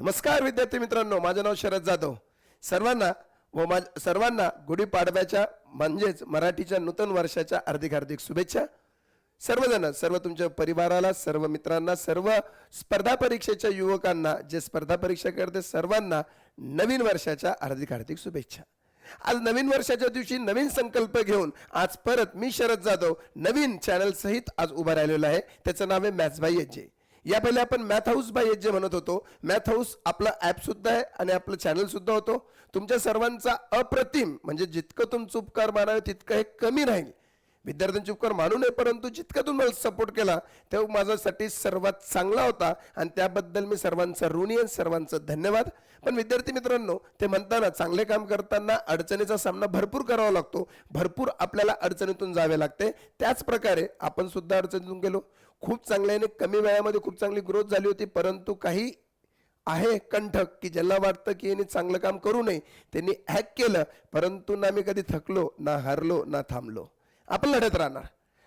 नमस्कार विद्यार्थी मित्रांनो माझं नाव शरद जाधव. सर्वांना व माझ सर्वांना गुढीपाडव्याच्या म्हणजेच मराठीच्या नूतन वर्षाच्या हार्दिक हार्दिक शुभेच्छा. सर्वजण सर्व तुमच्या परिवाराला सर्व मित्रांना सर्व स्पर्धा परीक्षेच्या युवकांना जे स्पर्धा परीक्षा करते सर्वांना नवीन वर्षाच्या हार्दिक हार्दिक शुभेच्छा. आज नवीन वर्षाच्या दिवशी नवीन संकल्प घेऊन आज परत मी शरद जाधव नवीन चॅनल सहित आज उभा राहिलेलो आहे. त्याचं नाव आहे मॅथ्स बाय एजे या पहिले आपण मॅथ हाऊस बाय जे म्हणत होतो. मॅथ हाऊस आपलं ऍप सुद्धा आहे आणि आपलं चॅनल सुद्धा होतो. तुमच्या सर्वांचा अप्रतिम म्हणजे जितकं तुमचं उपकार मानावे तितकं हे कमी राहील. विद्यार्थ्यांचे उपकार मानू नये परंतु जितका तुम्ही सपोर्ट केला तो माझ्यासाठी सर्वात चांगला होता आणि त्याबद्दल मी सर्वांचा ऋणी आणि सर्वांचं धन्यवाद. पण विद्यार्थी मित्रांनो ते म्हणताना चांगले काम करताना अडचणीचा सामना भरपूर करावा लागतो. भरपूर आपल्याला अडचणीतून जावे लागते. त्याच प्रकारे आपण सुद्धा अडचणीतून गेलो. खूप चांगल्याने कमी वेळामध्ये खूप चांगली ग्रोथ झाली होती परंतु काही आहे कंठक की ज्यांना वाटतं की यांनी चांगलं काम करू नये त्यांनी हॅक केलं परंतु ना मी कधी थकलो ना हरलो ना थांबलो. आपण लढत राहणार.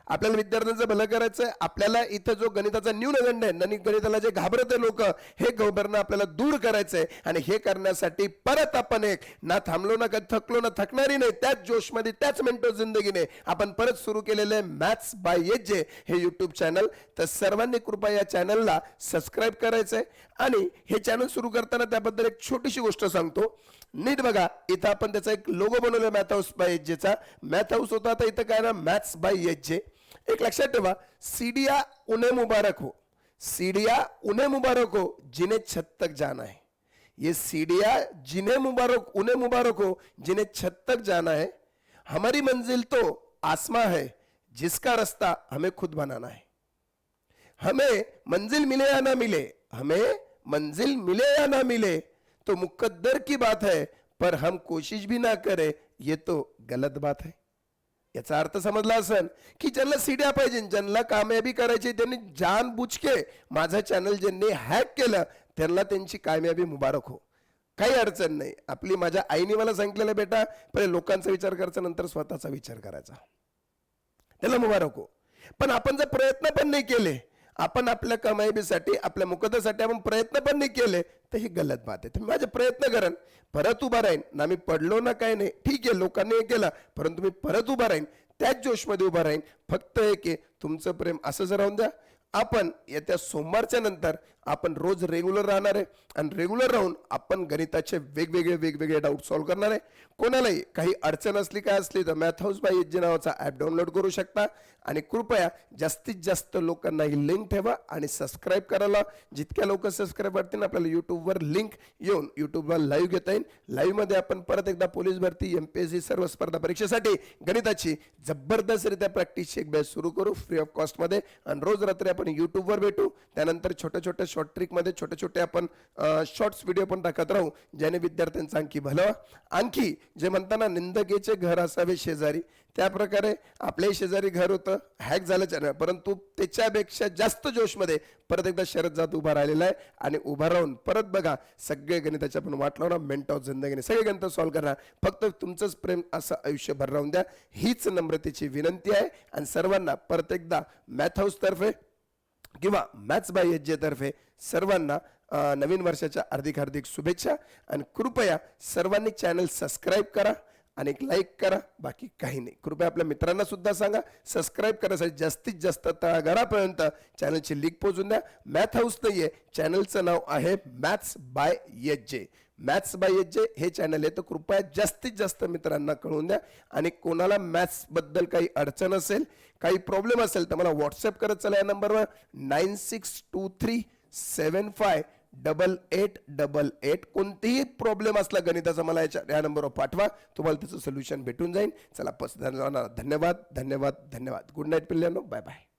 आपल्याला विद्यार्थ्यांचं भलं करायचं आहे आपल्याला इथं जो गणिताचा न्यूनगंड आहे आणि गणिताला जे घाबरते लोक हे घाबरणं आपल्याला दूर करायचं आहे आणि हे करण्यासाठी परत आपण एक ना थांबलो ना कधी थकलो ना थकणारी नाही त्याच जोशमध्ये त्याच मेंटो जिंदगीने आपण परत सुरू केलेले मॅथ्स बाय येजे हे यूट्यूब चॅनल तर सर्वांनी कृपया या चॅनलला सबस्क्राईब करायचं आहे आणि हे चॅनल सुरू करताना त्याबद्दल एक छोटीशी गोष्ट सांगतो. नीट बघा इथं आपण त्याचा एक लोगो बनवला मॅथ हाऊस बाय येजेचा मॅथ हाऊस होता आता इथं काय ना मॅथ्स बाय येजे जे एक लक्षात ठेवा, सीडिया उन्हें मुबारक हो, सीडिया उन्हें मुबारक हो जिन्हें छत तक जाना है। ये सीढ़ियाँ जिन्हें मुबारक, उन्हें मुबारक हो जिन्हें छत तक जाना है, हमारी मंजिल तो आसमां है, जिसका रास्ता हमें खुद बनाना है। हमें मंजिल मिले या ना मिले, हमें मंजिल मिले या ना मिले तो मुकद्दर की बात है, पर हम कोशिश भी ना करें, ये तो गलत बात है। याचा अर्थ समजला असेल की ज्यांना सीड्या पाहिजे ज्यांना कामयाबी करायची त्यांनी जान बुचके माझं चॅनल ज्यांनी हॅक केलं त्यांना त्यांची कामयाबी मुबारक हो. काही अडचण नाही. आपली माझ्या आईने मला सांगितलेलं बेटा पहिले लोकांचा विचार करायचा नंतर स्वतःचा विचार करायचा. त्याला मुबारक हो. पण आपण जर प्रयत्न पण नाही केले आपण आपल्या कमाईबीसाठी आपल्या मुकदासाठी आपण प्रयत्न पण नाही केले तर ही गलत बात आहे. तुम्ही माझे प्रयत्न करेन परत उभा राहीन. ना मी पडलो ना काय नाही. ठीक आहे लोकांनी हे केलं परंतु मी परत उभा राहीन. त्याच जोशमध्ये उभा राहीन. फक्त एक आहे तुमचं प्रेम असंच राहून द्या आपण येत्या सोमवारच्या नंतर आपण रोज रेग्युलर राहणार आहे. आणि रेग्युलर राहून आपण गणिताचे वेगवेगळे वेगवेगळे डाऊट सॉल्व्ह करणार आहे. कोणालाही काही अडचण असली काय असली तर मॅथ हाऊस बाय एच नावाचा ॲप डाउनलोड करू शकता. आणि कृपया जास्तीत जास्त लोकांना ही लिंक ठेवा आणि सबस्क्राईब करायला. जितक्या लोक सबस्क्राईब करतील आपल्याला यूट्यूबवर लिंक येऊन यूट्यूबवर लाईव्ह घेता येईल. लाईव्हमध्ये आपण परत एकदा पोलीस भरती एम पी एस सी सर्व स्पर्धा परीक्षेसाठी गणिताची जबरदस्तरित्या प्रॅक्टिसची एक बॅच सुरू करू फ्री ऑफ कॉस्टमध्ये आणि रोज रात्री आपण यूट्यूबवर भेटू. त्यानंतर छोट्या छोट्या शॉर्ट ट्रिकमध्ये छोटे छोटे आपण शॉर्ट्स व्हिडिओ पण टाकत राहू ज्याने विद्यार्थ्यांचं आणखी भलं. आणखी जे म्हणताना निंदकेचे घर असावे शेजारी त्या प्रकारे आपल्याही शेजारी घर होतं हॅक झालं चॅनल. परंतु त्याच्यापेक्षा जास्त जोशमध्ये परत एकदा शरद जात उभा राहिलेला आहे आणि उभा राहून परत बघा सगळे गणिताच्या पण वाट लावणार मेंट ऑफ जिंदगीने सगळे गणित सॉल्व्ह करणार. फक्त तुमचंच प्रेम असं आयुष्यभर राहून द्या. हीच नम्रतेची विनंती आहे. आणि सर्वांना परत एकदा मॅथ हाऊसतर्फे किंवा मॅथ्स बाय एच जे तर्फे सर्वांना नवीन वर्षाच्या हार्दिक हार्दिक शुभेच्छा आणि कृपया सर्वांनी चॅनल सबस्क्राईब करा आणि एक लाईक करा. बाकी काही नाही. कृपया आपल्या मित्रांना सुद्धा सांगा. सबस्क्राईब करायसाठी जास्तीत जास्त तळागाळापर्यंत चॅनलची लिंक पोहोचून द्या. मॅथ हाऊस नाही आहे चॅनलचं नाव आहे मॅथ्स बाय यज्जे जे मॅथ्स बाय जे हे चॅनल आहे. तर कृपया जास्तीत जास्त मित्रांना कळवून द्या. आणि कोणाला मॅथ्सबद्दल काही अडचण असेल काही प्रॉब्लेम असेल तर मला व्हॉट्सअप करत चला या नंबरवर nine six two three seven five double eight double eight कोणतेही प्रॉब्लेम असला गणिताचा मला याच्या या नंबरवर पाठवा. तुम्हाला त्याचं सोल्युशन भेटून जाईल चला पस धन्यवाद धन्यवाद धन्यवाद धन्यवाद. Good night पिल्ल्यानो. Bye bye